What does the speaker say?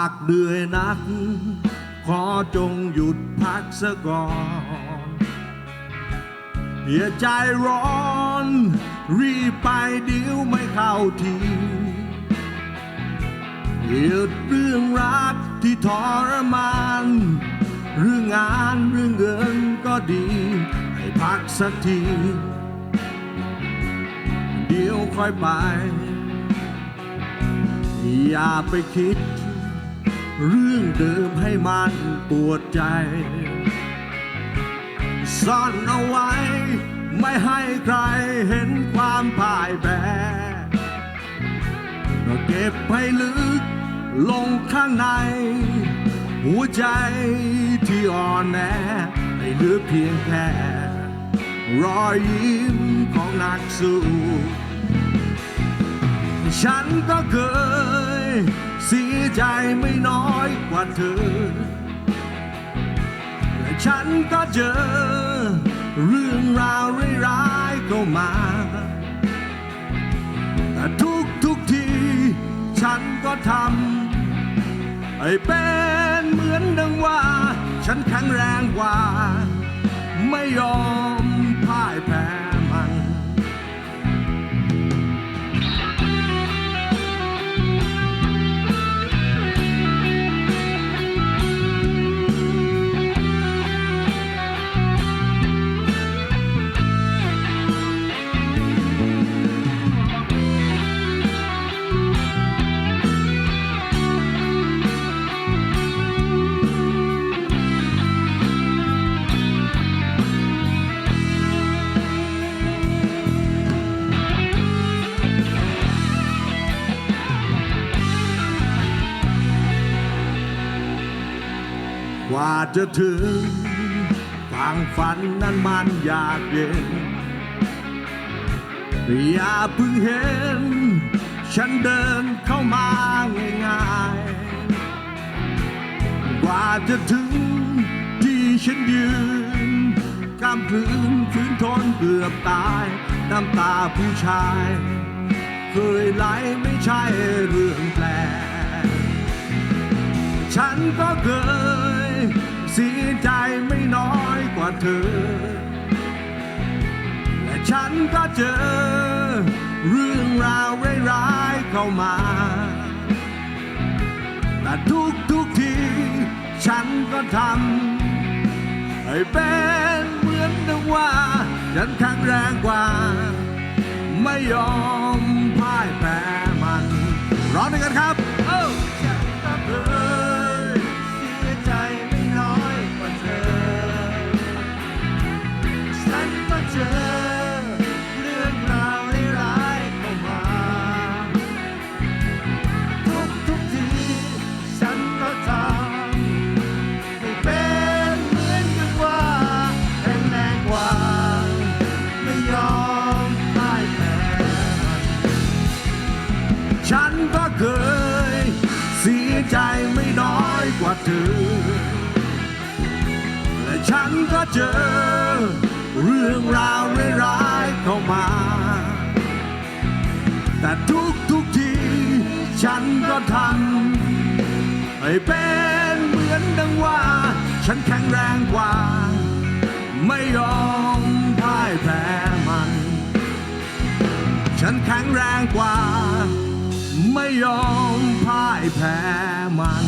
ากเหนื่อยนัก ขอจงหยุดพักซะก่อนอย่าใจร้อน รีบไปเดี๋ยวไม่เข้าทีเหตุเรื่องรักที่ทรมานเรื่องงานเรื่องเงินก็ดี ให้พักสักที เดี๋ยวค่อยไป อย่าไปคิด เรื่องเดิมให้มันปวดใจ ซ่อนเอาไว้ ไม่ให้ใครเห็นความพ่ายแพ้ก็เก็บให้ลึกลงข้างใน หัวใจที่อ่อนแอให้เหลือเพียงแค่รอยยิ้มของนักสู้ ฉันก็เคยเสียใจไม่น้อยกว่าเธอ และฉันก็เจอ เรื่องราวร้ายๆเข้ามา แต่ทุกทุกๆที ฉันก็ทำให้เป็นเหมือนดังว่า ฉันแข็งแรงกว่า ไม่ยอม กว่าจะถึงฝั่งฝันนั้นมันยากเย็น อย่าเพิ่งเห็น ฉันเดินเข้ามาง่ายๆ กว่าจะถึงที่ฉันยืนกำพลืนฝืนทนเกือบตาย น้ำตาผู้ชาย เคยไหลไม่ใช่เรื่องแปลกฉันก็เคย เสียใจไม่น้อยกว่าเธอ และฉันก็เจอ เรื่องราวร้ายๆเข้ามา แต่ทุกทุกทีฉันก็ทำให้เป็นเหมือนดังว่า ฉันแข็งแรงกว่า ไม่ยอม กว่าเธอ และฉันก็เจอ เรื่องราวร้ายๆเข้ามา แต่ทุกทุกๆทีฉันก็ทำให้เป็นเหมือนดังว่า ฉันแข็งแรงกว่า ไม่ยอมพ่ายแพ้มัน ฉันแข็งแรงกว่า ไม่ยอมพ่ายแพ้มัน